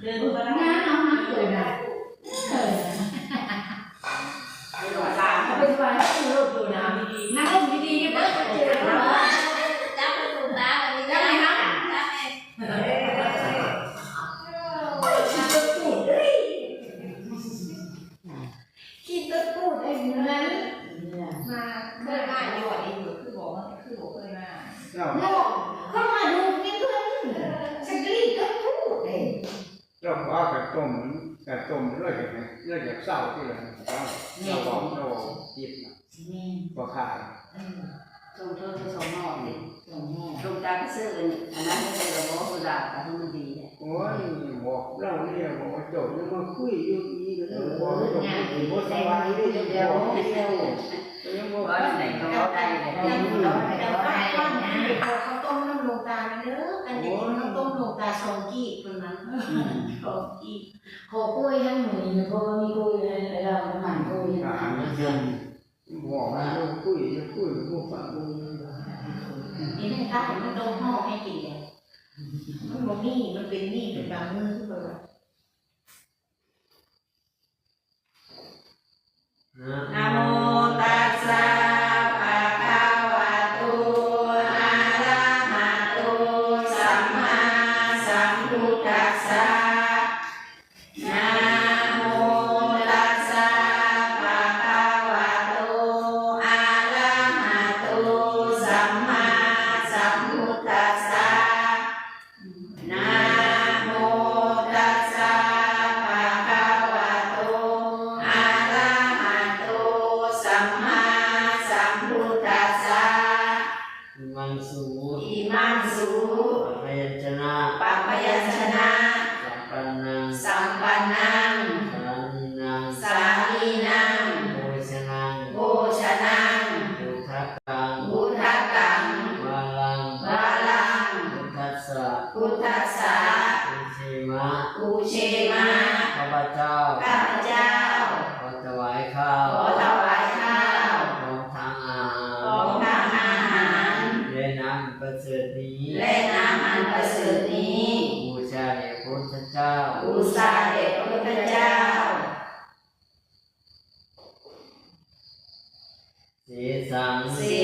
Để tôi! จ้ายัมาคุยอยู่อีกแล้วมาคุยบ่สบายด้วยเดียวเดียวยังบอกว่าไหนเขาได้ไหนเขาได้แต่ว่าข้าวหนเขาต้มน้ำลงตาเนื้อกันเด็กเขาต้มลงตาชองกี้คนนั้นชองกี้ขอคุยทั้งหนุ่ยเพราะว่ามีคุยเราหมั่นคุยอ่าไม่เชื่อบอกว่าคุยจะคุยพวกฟังคุยนี่ไม่ได้มันโดนห่อให้กินมันบ่มีมันเป็นนี่เป็นบางเมื่อที่แบบ Namo. Namo. สาเด็จพระพุทธเจ้า สีสังสี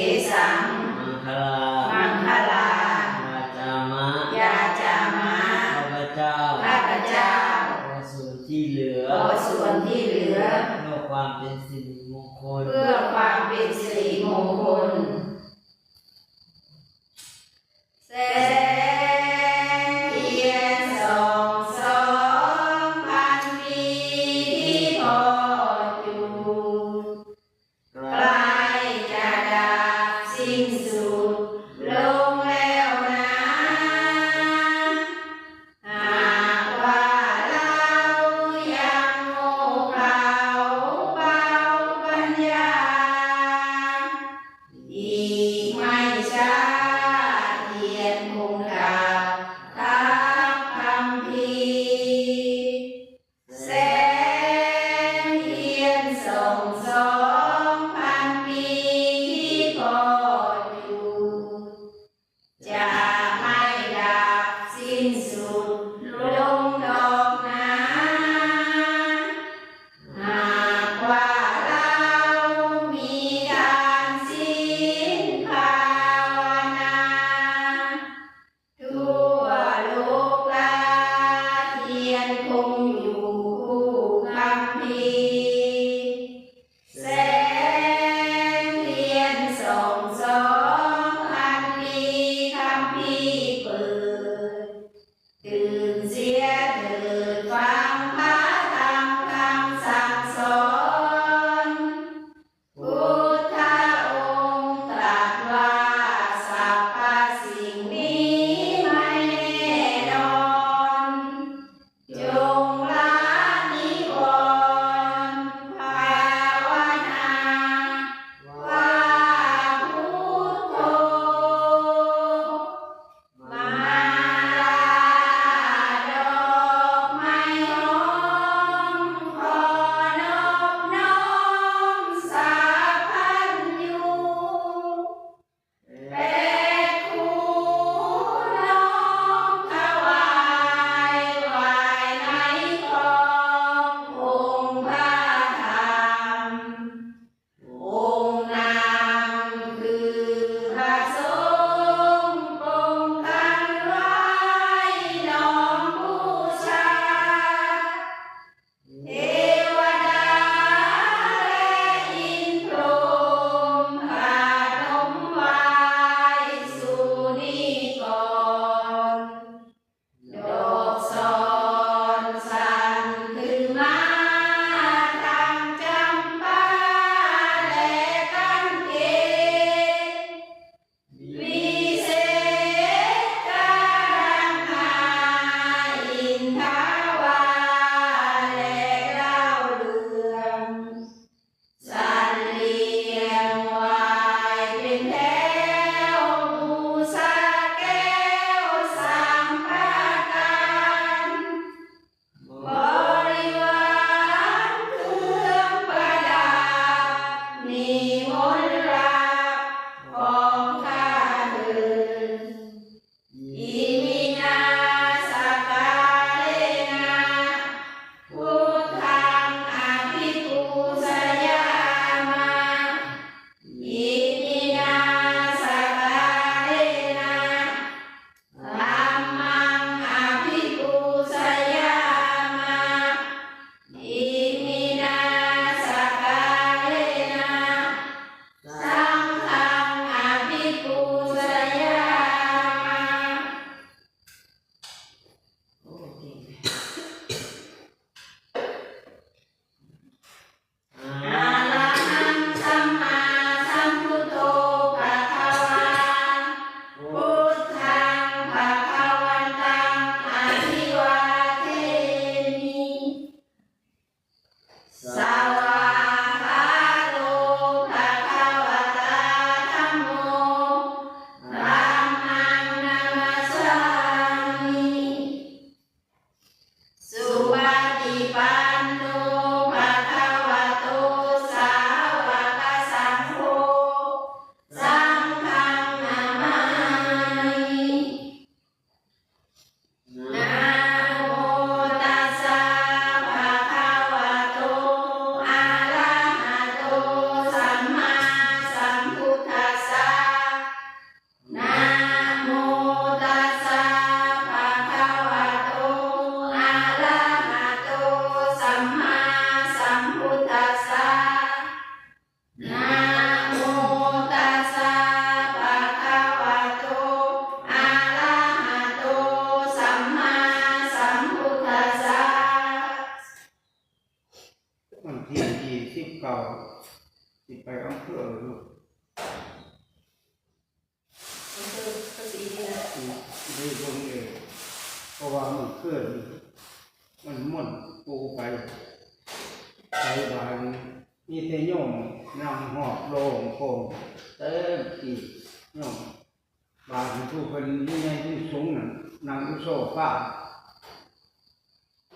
ผู้คนยิ่งใหญ่ที่สูงนั่นนั่งอุโซฟา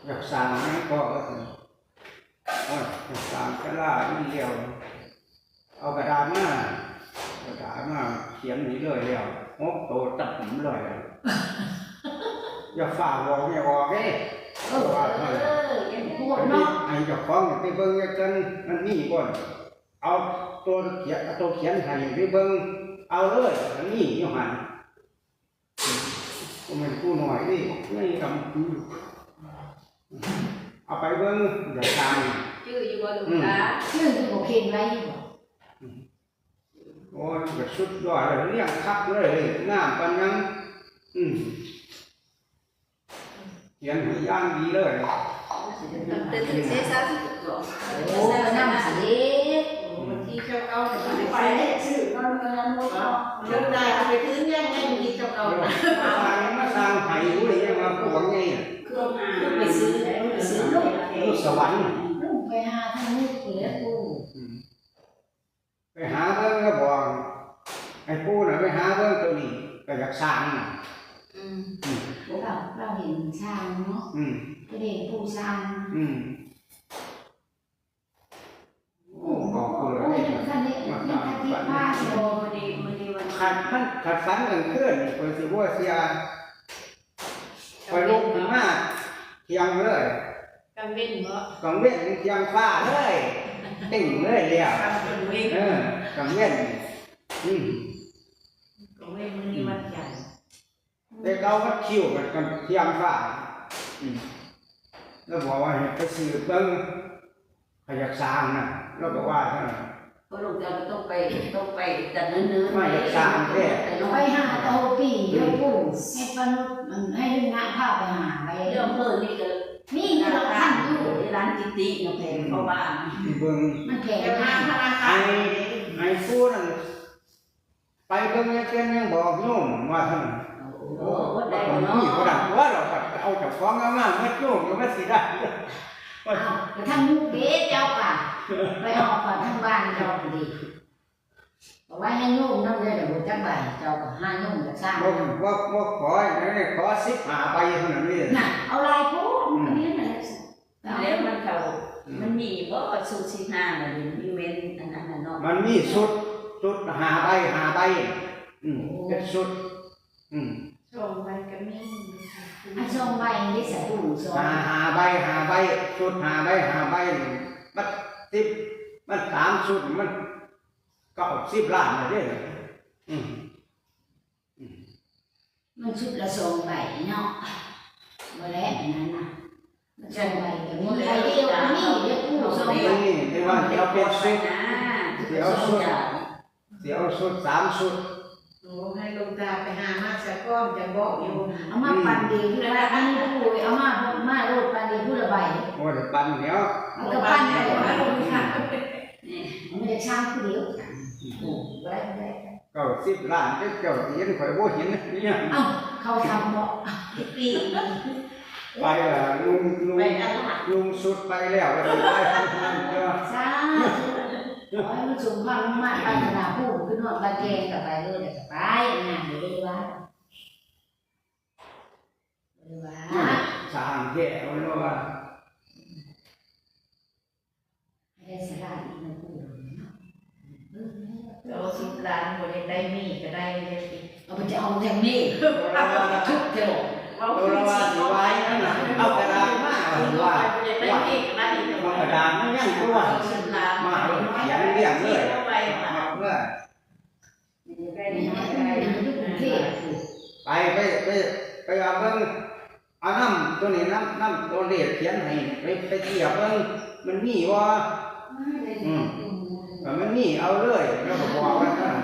อยากสั่งให้ก็ก็คืออยากสั่งกระลาไมันเดียว เอากระดาษมากระดาษมาเขียนนี่เลยแล้วงกโตตัดผมเลยอย่าฝ่าวอกอย่าวอกเด้เออเออยังปวดอันนี้เนาะไอ้เจ้าของไปเบิ่งกันมันมีบ่อนเอาตัวเขียนตัวเขียนให้ไปเบิ่งเอาเลยอันนี้อยู่หัน มันกูหน่อยนี่นี่กำคือเอาไปเบิ่งอย่าตามชื่ออยู่บนหลวงตาชื่อที่บอกเขียนไว้อยู่บ่โอ้ยแบบสุดยอดเลยเรียงคักเลยงามปานนั้นอืมเขียนให้ย่างดีเลยตั้งแต่ถึงเซซัสโอ้ยน้ำสี วันที่เจ้าเก่าแต่ไม่ไปไปได้ชื่อมันมันมันบ่เนาะเจ้าได้ไปพื้นยังไงมีเจ้าเก่ามาสร้างมาสร้างไห้รู้เลยยังมาพวกนี้เครื่องอ่านไปซื้อไปซื้อลูกลูกสวรรค์ลูกไปหาทางนี้เสียกูไปหาเบิ่งก็บอกไอ้ปู่น่ะไปหาเบิ่งตัวนี้ก็อยากสร้างน่ะอืมเราเราเห็นช้างเนาะอืมก็เด็กผู้ช้างอืม ขัดมันขัดฝันกันขึ้นเปิดสิบ่เสียไปลุกขึ้นมาเที่ยงเลยกังเว้นเนาะกังเว้นเที่ยงฟ้าเลยติ่งเลยเดียวกังเว้นเออกังเว้นอืมกังเว้นวันนี้วันใหญ่แต่เขาก็คิวกันกันเที่ยงฟ้าอืมแล้วบอกว่าให้ไปสืบเบิ่งพยักสร้างน่ะแล้วก็ว่าเท่านั้น เพราะลูกจะต้องไปต้องไปแต่เนื้อไม่อยากสร้างแค่แต่น้อไปยหาเตาปีเดี๋ยวปู่ให้ปนุษมันให้ดึงงานข้าวไปหาไปเรื่องเพิ่นนี่ก็นี่เราท่านอยู่ที่ร้านจิติเนาะแพงเพราะว่าที่เบิ่งมันแข็งเดี๋ยวมาทากงธนาคาไอ้รไอ้ฟูนั่นไปเบิ่งยังเกินยังบอกโยมว่าเท่านั้นโอ้โหได้คนเนาะนี้บ่ได้ว่าเราก็เอาเจากฟ้องเอามาเมื่อโยมก็ไม่สิได้เอา ไปทางมุกเบ๊เจ้าค่ะไปออกก่อนทางบ้านเจ้าพอดีบอกว่าให้โยมนั่งเลยเดี๋ยวจักใบเจ้าก็ห้าโยมจะสร้างบ่บ่บ่ขออย่างนี้ขอสิบหาไปเท่านั้นนี่น่ะเอาลายพูดอันนี้น่ะแล้วมันเขามันมีบ่สูตรสิหน้าน่ะมีเว้นอันนั้นน่ะเนาะมันมีสุดสุดหาใบหาใบอืมเป็นสุดอืม ส่งไปกับมีอันทรงใบนี่ใส่หูทรงหาหาใบหาใบสุดหาใบหาใบนี่มันสิบมันสามสุดมันเก้าสิบล้านเลยเด้ออืมมันชุดละทรงใบเนาะบ่แล้วอันนั้นน่ะมันทรงใบก็มีใบเดียวก็มีเดี๋ยวผู้ทรงนี่ใบนี่ที่ว่าเดี๋ยวเป็นสุดนะเดี๋ยวสุดเดี๋ยวสุดสามสุด โอ้ให้ลงตาไปหามาสักก้อนจะบอกอยู่เอามาปั่นดีผู้ละอันนี้ผู้เอามามาโรดปั่นดีผู้ละใบโอ้ยปันเดี๋ยวมันก็ปั้นไปว่าคนค่ะนี่มันไม่ได้ช่างผู้เดียวไว้ไว้เก้าสิบล้านเจ้าเจ้าเห็นข่อยบ่เห็นเนี่ยเอ้าเขาทำบ่ปีไปละลุงลุงไปอันละลุงสุดไปแล้วก็ไปทำงานเจ้าสาธุ ขอให้มันสูงความมากปรารถนาผู้ขึ้นนอนตะแกงกับไปเลยแต่ไปงานเดี๋ยวได้ว่าเลยว่าสางแก่ไว้แล้วว่าให้สลาดอีกนะผู้เราสิบล้านบ่ได้มีก็ได้เลยสิเอาไปจะเอาแทงนี่ทุกเที่ยวเราวละว่าสิไว้นั่นน่ะเอากระดาษมาเอาว่าได้ได้มีก็ได้เอากระดาษมายังตัวสิบล้า นมาเอยนเรียงเลยเข้าไปมามาเพื่อได้นี่ได้ให้ได้ได้ทุกเที่ยไปไปไปไปเอาเบิ่งเอาน้ำตัวนี้น้ำน้ำตัวเลขเขียนให้ไปไปเทียบเบิ่งมันมีบ่ถ้ามันมีเอาเลยแล้วก็บอกว่านั่น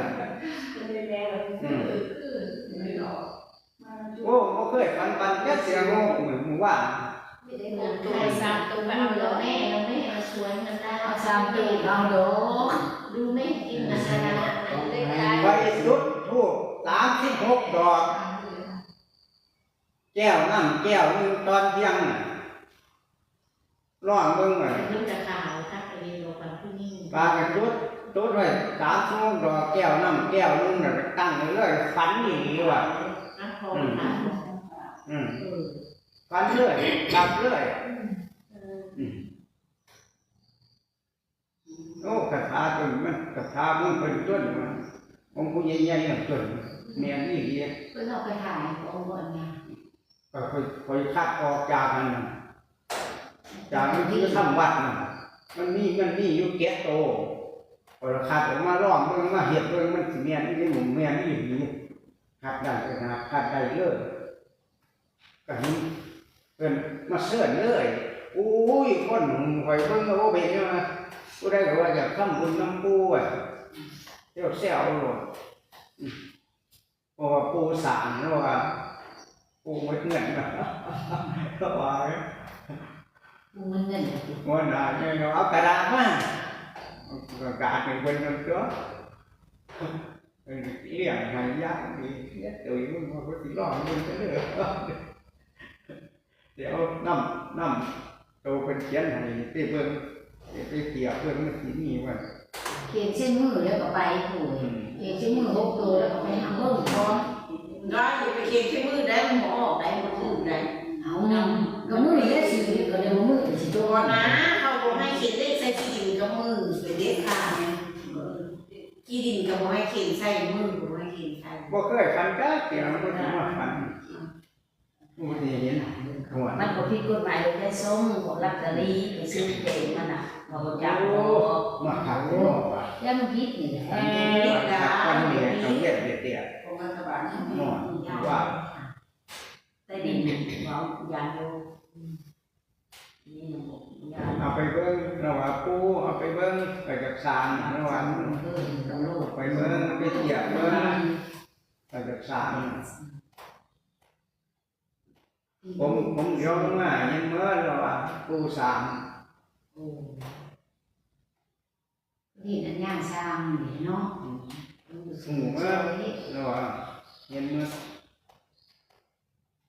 โอ้บ่เคยปันปันแค่เสียงโง่เหมือนว่าไม่ได้หมดตัวสามตัวเอาแล้วแม่เราไม่เอาสวยมันได้เอาสา มปีเอาโดดูไม่กินนะนะนะได้ใจไปจุดทูบสามสิบหกดอก แก้วน้ำแก้วหนึงตอนเที่ยงน่ะร้องเบิ่งหน่อยมันจะขาวถ้าไปเรียนโรงพยาบาลที่นี่ปลากันจุดจุดไว้สามชั่วโมงดอกแก้วน้ำแก้วหนึงน่ะตั้งไว้เลยฝันอีหลีว่ะนะพอถามอืมเออฝันเลยกลับเลยอืม โอ้กระทาจนมันกระทามันเป็นต้นมันองค์ผู้ใหญ่ๆน่ะต้นเมียนอีหลีเพื่อเราไปถ่ายองค์ก่อนนะก็ค่อยค่อยคัดออกจากมันน่ะจากมันที่ทำวัดน่ะมันมีมันมีอยู่เก็ตโตพอเราคัดออกมาล้อมเบิ่งมาเห็ดเบิ่งมันสิเมียนอีหนุ่มเมียนอีหลีคัดได้ก็นะคัดได้เลยก็เห็นเพิ่นมาเสิร์นเลยอุ้ยคนคอยเบิ่งโอ้เป็นยังไง ผู้ใดก็ว่าอยากทำบุญน้ำปูอะเที่ยวแซวโลดอืมเพราะว่าปูสามแล้วว่าปูไม่เงินนะก็ว่าไว้มึงมันเงินวันหน้าเนี่ยเอากระดาษมาเอากระดาษเป็นคนนึงก็เออเลี้ยงใหายากดีเลี้ยงตัวมันมาก็ติดร้อนมันจะเลยเดี๋ยวน้ำน้ำโตเป็นเขียนให้ไปเบิ่ง ไปเกี่ยวเบิ่งมันสีนี่ว่าเขียนเส้นมือแล้วก็ไปผูกเขียนเส้นมือหกตัวแล้วก็ไปหามือพร้อมได้อย่าไปเขียนที่มือได้หมอออกได้มันอื่นได้เอานำก็มือเนี่ยสิก็เดี๋ยวมือสิตัตัววนะเขาบอกให้เขียนเลขใส่ที่ดินกับมือเป็นเลขค่าเนี่ยที่ดินก็บอกให้เขียนใส่มือบอกให้เขียนใส่บ่เคยฟันก็เกี่ยวมันก็ถึงว่าฟันมันจะเห็นหัวมันก็ผิดกฎหมายเลยได้ส้มของลัตเตอรี่ไปซื้อเองมันน่ะ เราก็จับโอ้มาขัดหัวว่าแล้วมันพิษนี่แหละเออขัดกันเนี่ยต้องเรียกเด็ดของรัฐบาลๆหน่อยว่าแต่ดินเรายางอยู่นี่ยาเอาไปเบิ้งระหว่างปูเอาไปเบิ้งไปจากสารระหว่างไปเบิ้งไปเทียบเบิ้งไปจากสารผมผมยวมมายินเมื่อเระหว่าปูสาม โอ้นี่อันย่างสร้างนี่เนาะหมู่เมื่อระหว่างยินเมื่อ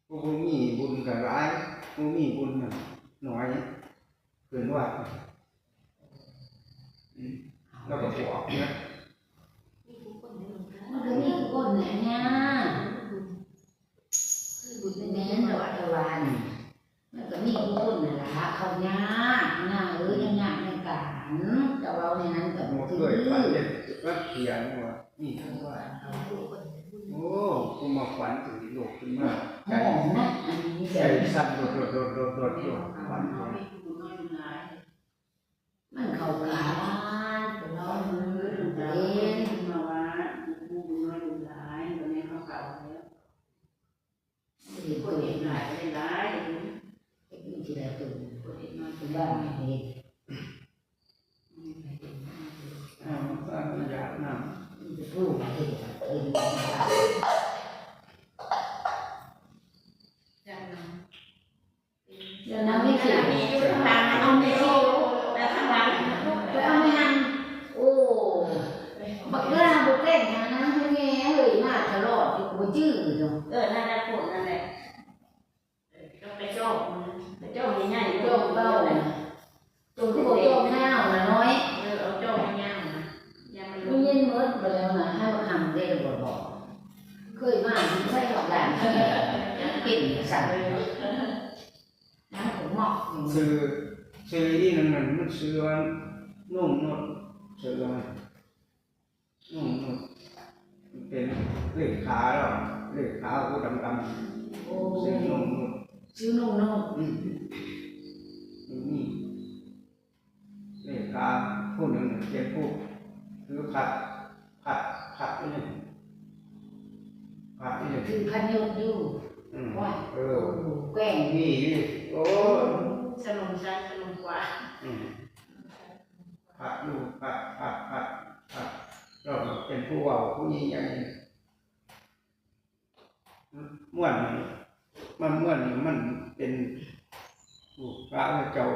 ผู้มีบุญกับร้ายผู้มีบุญน่ะน้อยเกินว่าอืมแล้วก็บอกนะมันก็มีคนเนี่ยเนี่ยบุญเป็นแม่นแต่ว่าตะวันมันก็มีคนน่ะล่ะเขายากยากเออยังยากในการแต่ว่าในนั้ นก็ผมถือเคยฝันเห็นว่าเขียนว่านี่ว่าโอ้กูมาฝันถึงโลกขึ้นมาใจใจสั่นโดดโดดโดดโดดโดดโดดฝันมันเข้ากาเป็นน้อยมือดูเล่นมาว่าผู้บุญน้อยบุญหลายตอนนี้เขาเก่าแล้วเห็นคตัวนเห็นหลายก็ได้หลายอยู่ที่ใดตัวคนเห็นน้อยที่บ้านเห็น อ้าวสร้างอยากน จะพูด เห็นเองจังนะเดี๋ยวนั้นไม่เขียนมีอยู่ข้างหลังเอาไม่โชว์แล้วข้างหลังไปเอาไม่ทันโอ้บักเวลาบุกเล่นนะนะให้ยเฮ้ยมาตลอดอยู่กูจื้อจ้ะเออนั่นแหละพูดนั่นแหละ ก็ไปชอบมัน ไปเจ้าใหญ่ๆ โจมเบ้าโจมโจมห้าวนะน้อย เออเอาชอบง่ายๆนะยังไม่ มั รู้ นยินเมิดไปแล้วนะให้มาทำได้บ่บอกเคยมาใช่หรอกหลานยังกินสั่งน้ำผมหมอกำซื้อซื้อที่นั่นมันมันซื้อว่านุ่มนวดซื้อว่านุ่มนวด มันเป็นเลขขาแล้วเลขขากูดำดำโอ้ซื้อนุ่มนวดชื่อนุ่มนุ่มอืมนี่เลขขาผู้หนึ่งเป็นผู้คือผัดผัดผัดนี่หนึ่งผัดนี่หนึ่งคือพันยศอยู่อืมว่าเอโอ้อแกล้งนี่โอ้สนุกใจสนุกกว่าอืมผัดลูกผัดผัดผัดผัดเราเป็นผู้เว่าผู้ยิ่งใหญ่ ม่วนมันม่วนมันเป็นผู้พระเจ้า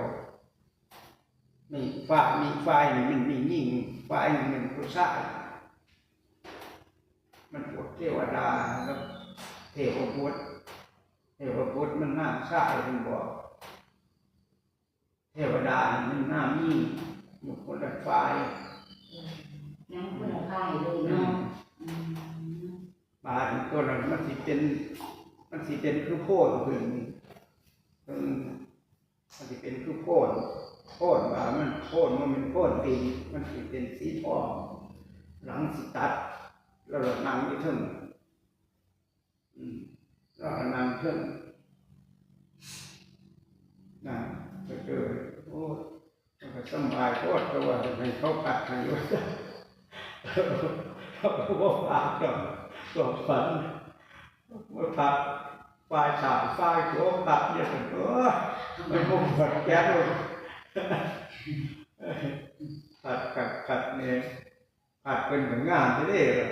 มีฝ่ายมีฝ่ายนี่มันมียิ่งฝ่ายนี่มันผู้ชายมันปวดเทวดาแล้วเทวพุทธเทวพุทธมันหน้าชายเป็นบอก เทวดานี่มันหน้ามีอยู่คนละฝ่ายยังเพื่อนค่ายเลยเนาะ บาตัวนั้นมันสิเป็น มันสิเป็นคือโพดขึ้นอืมมันสิเป็นคือโพดโพดว่ามันโพดมันเป็นโพดตีมันสิเป็นสีทองหลังสิตัดแล้วเรานั่งอยู่ถึงอืมเรานั่งถึงนะก็เจอโอ้มันก็สบายโคตรต่ว่าให้เขากัดให้อยู่เขาบอกว่าก็ก็ ฝันเมื่อพักฝ่ายสามฝ่ายโค้งตัดเนี่ยเป็นตัวไม่คงฝันแก๊สเลยขัดขัดขัดเนี่ยขัดเป็นเหมือนงานที่ได้เลย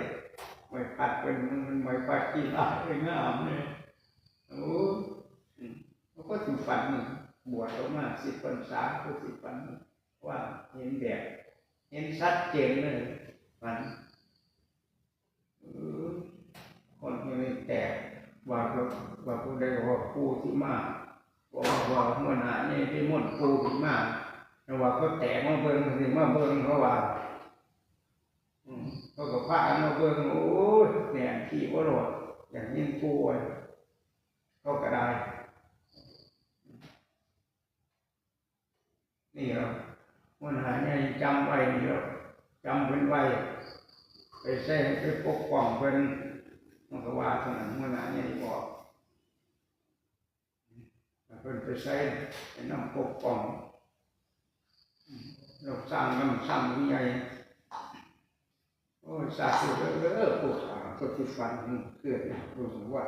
ไม่ขัดเป็นมันไม่ขัดกีฬาเป็นงามเนี่ยโอ้เขาก็ถึงฝันนี่บวชออกมาสิบพรรษาก็สิฝันว่าเห็นแบบเห็นชัดเจนเลยฝัน เออ คนที่ไม่แตกว่าเราว่าผู้ใดว่าผู้ที่มาบอกว่าหัวหน้านี่ที่มุ่นผู้ที่มาแต่ว่าเขาแตกมาเบิ่งสิมาเบิ่งเขาว่าเขาก็พากันมาเบิ่งโอ้ยเนี่ยที่ว่าหลดอย่างยิ่งผู้ไว้เขาก็ได้นี่เราหัวหน้านี่จำไว้นี่เราจำเป็นไว้ไปใช้ไปปกป้องเพิ่น เท่านั้นมันน่ะนี่บอกเพิ่นไปใช้ไปนำปกป้องเราสร้างน้ำสร้างวิญญาณโอ้ยสาธุเด้อเด้อผู้ขาผู้ที่ฟันเกิดรู้สึกว่า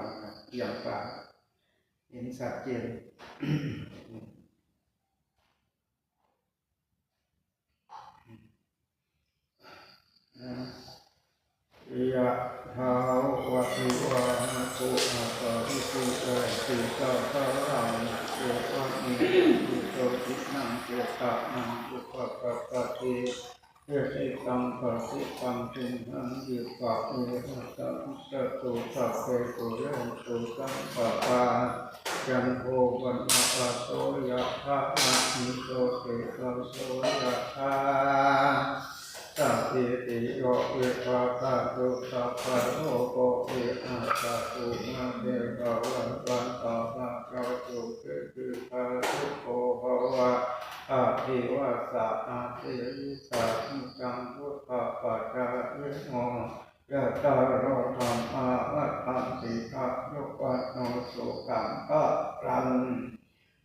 อย่างฟ้าเห็นชัดเจนยะ ทาวะริวาหะโตอะปะริสุเอติตาคารังเอวะมิอุโตตินังเจตานังอุปกะปะเทเอเตตังปะสิตังตุมหังยิปะเอหัสสะสะตุสัพเพปุเรนตุสังปะปาจันโทวันนะปะโตยะภะนะมิโตเตตังโสยะธา สัพพิติโยเวิภาคาตุสัพพะโลกวิอาสาตุมาเดภาวันวันตาภาคาตุเกตุภาสุโภภวะอาภิวาสาอาภิวิสามุจังพุทธะปัจจาวิโมยะตาโรธรรมาวัฏันติภะโยกวัตโนสุขังพะรัง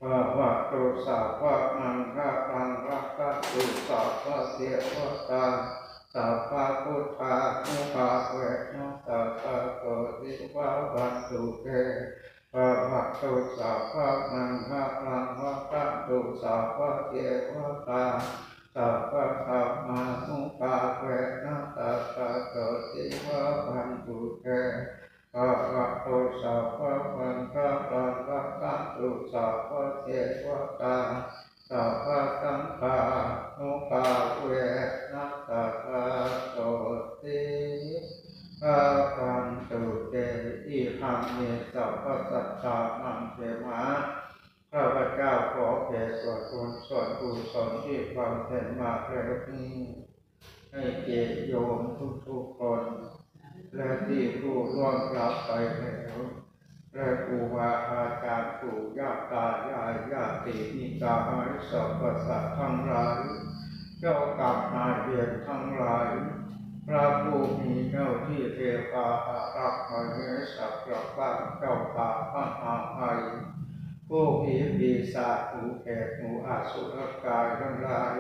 ภะวะโตสาวะมังคะปังรักะตุสาวะเทวตาสัพพะพุทธานุภาเวนะสัพพะโตติวะวันตุเตภะวะโตสาวะมังคะปังรักะตุสาวะเทวตาสัพพะสัมมานุภาเวนะสัพพะโตติวะวันตุเก ตภะคะโตสาวะมันพระปังรักขันตุสาวะเทวตาสาวะสังฆานุภาเวนะสะภะโตติภะคันตุเตอิหังเมสัพพสัจจานังเทมะข้าพเจ้าขอแผ่ส่วนบุญส่วนกุศลที่ความเพ็ญมาแล้วนี้ให้เกียรติโยมทุกๆคน และที่ผู้ร่วงรับไปแล้วและครูบาอาจารย์ปู่ย่าตายายญาตินิกายสรรพสัตว์ทั้งหลายเจ้ากรรมนายเวรทั้งหลายพระผู้มีเจ้าที่เทวาอารักษ์มาเนสักระบ้าเจ้าป่าพระอาภัยผู้ผีปีศาจหูแขกหนูอาสุรกายทั้งหลาย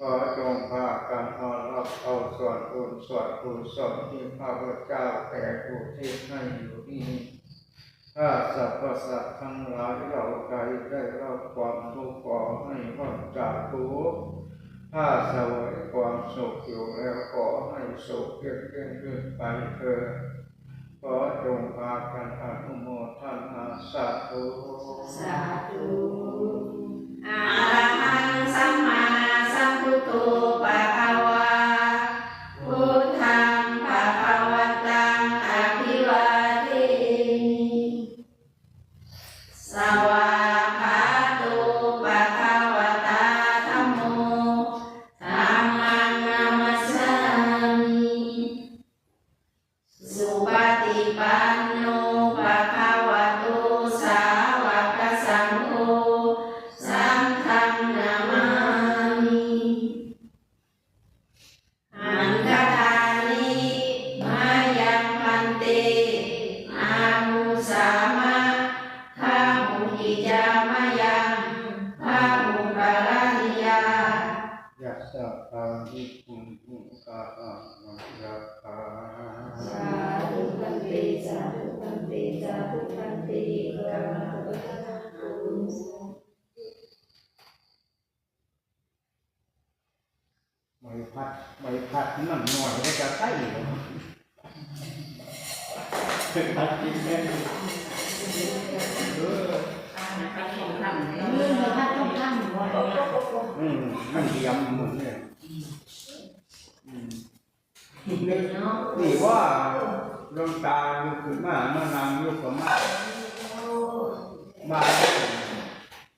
ขอจงพากันนอนรับเอาส่วนบุญส่วนกุศลที่พระพุทธเจ้าแผ่อุทิศให้อยู่นี้ถ้าสรรพสัตว์ทั้งหลายเราใดได้รับความทุกข์ขอให้พ้นจากทุกข์ถ้าสวยความสุขอยู่แล้วขอให้สุขเยิ่งยิ่งขึ้นไปเถิดขอจงพากันอนุโมทนาสาธุสาธุอะระหังสัมมา สะภะวิปุหุกะอะมะระกาสาธุปันติสาธุปันติสาธุปันติกามาตุตะตุใบพัดใบพัดมันหน่อยก็จะใช่เลยพัดกินแม่ เออไปของทำเนี่ยเรื่องในภาคต้องทำว่าอืมมันเดียมหมดเนี่ยอืมเนาะนี่ว่าดวงตาลุกขึ้นมามานั่งอยู่กับมาบ้าน